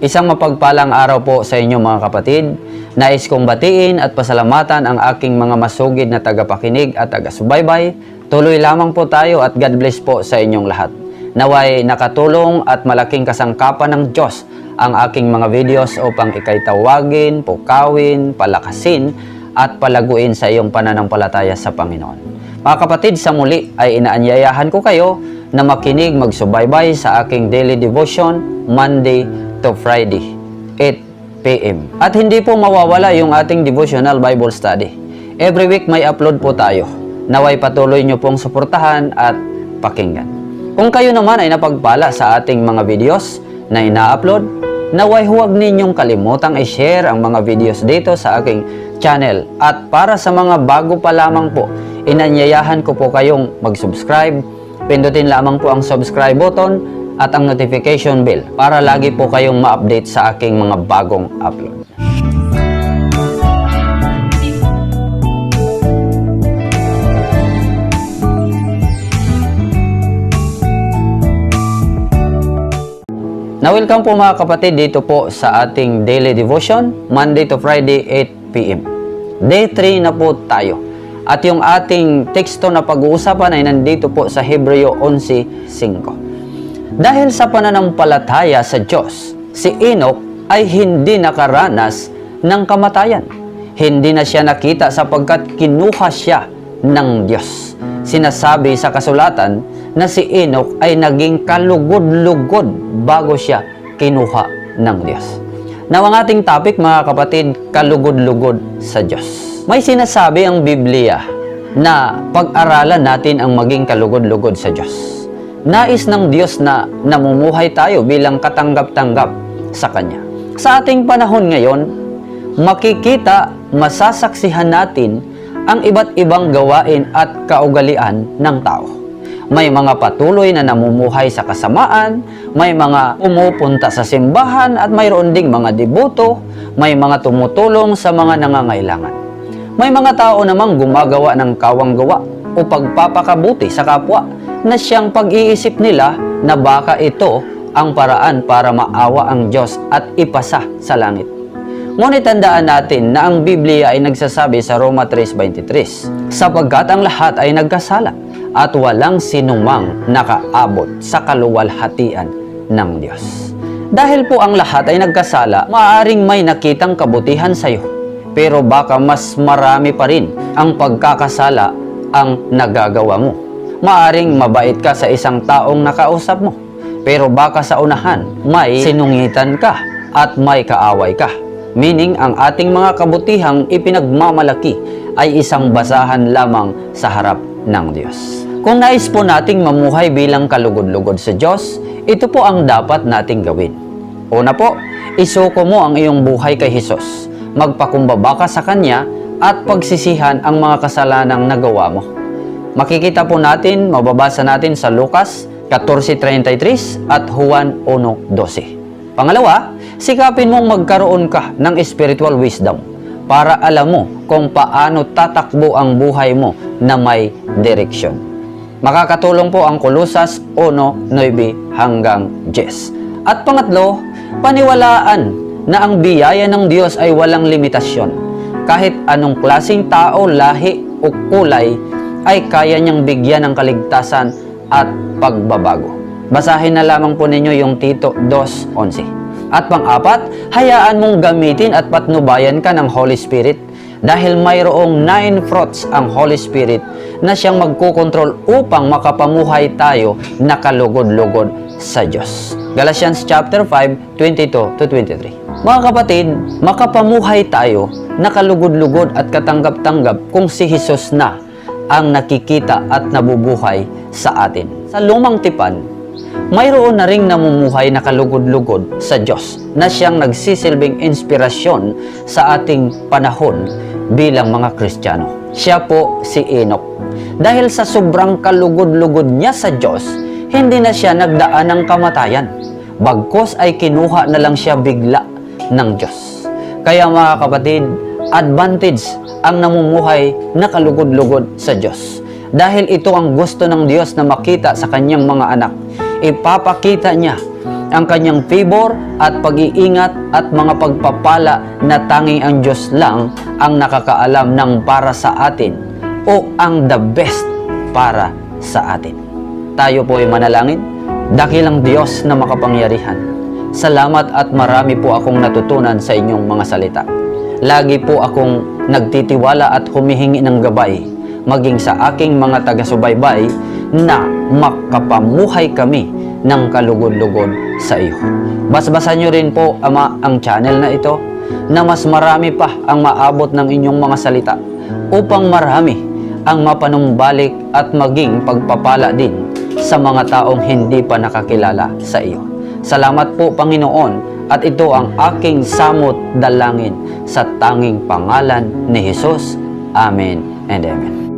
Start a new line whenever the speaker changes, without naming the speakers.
Isang mapagpalang araw po sa inyo mga kapatid. Nais kong batiin at pasalamatan ang aking mga masugid na tagapakinig at taga-subaybay. Tuloy lamang po tayo at God bless po sa inyong lahat. Naway nakatulong at malaking kasangkapan ng Diyos ang aking mga videos upang ikay tawagin, pukawin, palakasin at palaguin sa iyong pananampalataya sa Panginoon. Mga kapatid, sa muli ay inaanyayahan ko kayo na makinig magsubaybay sa aking daily devotion Monday to Friday, 8 p.m. At hindi po mawawala yung ating devotional Bible study. Every week may upload po tayo. Naway patuloy nyo pong suportahan at pakinggan. Kung kayo naman ay napagpala sa ating mga videos na ina-upload, naway huwag ninyong kalimutang i-share ang mga videos dito sa aking channel. At para sa mga bago pa lamang po, inanyayahan ko po kayong mag-subscribe. Pindutin lamang po ang subscribe button at ang notification bell para lagi po kayong ma-update sa aking mga bagong upload. Na-welcome po mga kapatid dito po sa ating daily devotion, Monday to Friday, 8 p.m. Day 3 na po tayo. At yung ating teksto na pag-uusapan ay nandito po sa Hebreo 11.5. Dahil sa pananampalataya sa Diyos, si Enoch ay hindi nakaranas ng kamatayan. Hindi na siya nakita sapagkat kinuha siya ng Diyos. Sinasabi sa kasulatan na si Enoch ay naging kalugod-lugod bago siya kinuha ng Diyos. Now ang ating topic mga kapatid, kalugod-lugod sa Diyos. May sinasabi ang Biblia na pag-aralan natin ang maging kalugod-lugod sa Diyos. Nais ng Diyos na namumuhay tayo bilang katanggap-tanggap sa Kanya. Sa ating panahon ngayon, makikita, masasaksihan natin ang iba't ibang gawain at kaugalian ng tao. May mga patuloy na namumuhay sa kasamaan, may mga pumupunta sa simbahan at mayroon ding mga deboto, may mga tumutulong sa mga nangangailangan. May mga tao namang gumagawa ng kawanggawa o pagpapakabuti sa kapwa na siyang pag-iisip nila na baka ito ang paraan para maawa ang Diyos at ipasa sa langit. Ngunit tandaan natin na ang Biblia ay nagsasabi sa Roma 3.23, sapagkat ang lahat ay nagkasala at walang sinumang nakaabot sa kaluwalhatian ng Diyos. Dahil po ang lahat ay nagkasala, maaaring may nakitang kabutihan sa iyo. Pero baka mas marami pa rin ang pagkakasala ang nagagawa mo. Maaring mabait ka sa isang taong nakausap mo. Pero baka sa unahan, may sinungitan ka at may kaaway ka. Meaning, ang ating mga kabutihang ipinagmamalaki ay isang basahan lamang sa harap ng Diyos. Kung nais po nating mamuhay bilang kalugod-lugod sa Diyos, ito po ang dapat nating gawin. Una po, isuko mo ang iyong buhay kay Jesus. Magpakumbaba ka sa Kanya at pagsisihan ang mga kasalanang nagawa mo. Makikita po natin, mababasa natin sa Lucas 14.33 at Juan 1.12. Pangalawa, sikapin mong magkaroon ka ng spiritual wisdom para alam mo kung paano tatakbo ang buhay mo na may direksyon. Makakatulong po ang Kolosas 1.9 hanggang 10. At pangatlo, paniwalaan na ang biyaya ng Diyos ay walang limitasyon. Kahit anong klasing tao, lahi o kulay ay kaya niyang bigyan ng kaligtasan at pagbabago. Basahin na lamang po ninyo yung Tito 2.11. At pang-apat, hayaan mong gamitin at patnubayan ka ng Holy Spirit dahil mayroong nine fruits ang Holy Spirit na siyang magkukontrol upang makapamuhay tayo na kalugod-lugod sa Diyos. Galatians chapter 5, 22 to 23. Mga kapatid, makapamuhay tayo na kalugod-lugod at katanggap-tanggap kung si Jesus na ang nakikita at nabubuhay sa atin. Sa lumang tipan, mayroon na ring namumuhay na kalugod-lugod sa Diyos na siyang nagsisilbing inspirasyon sa ating panahon bilang mga Kristiyano. Siya po si Enoch. Dahil sa sobrang kalugod-lugod niya sa Diyos, hindi na siya nagdaan ng kamatayan. Bagkos ay kinuha na lang siya bigla ng Diyos. Kaya mga kapatid, advantage ang namumuhay na kalugod-lugod sa Diyos. Dahil ito ang gusto ng Diyos na makita sa kanyang mga anak. Ipapakita niya ang kanyang favor at pag-iingat at mga pagpapala na tanging ang Diyos lang ang nakakaalam ng para sa atin o ang the best para sa atin. Tayo po ay manalangin. Dakilang Diyos na makapangyarihan. Salamat at marami po akong natutunan sa inyong mga salita. Lagi po akong nagtitiwala at humihingi ng gabay maging sa aking mga taga-subaybay na makapamuhay kami ng kalugod-lugod sa iyo. Basbasan nyo rin po, Ama, ang channel na ito na mas marami pa ang maabot ng inyong mga salita upang marami ang mapanumbalik at maging pagpapala din sa mga taong hindi pa nakakilala sa iyo. Salamat po, Panginoon, at ito ang aking samot dalangin sa tanging pangalan ni Jesus. Amen and Amen.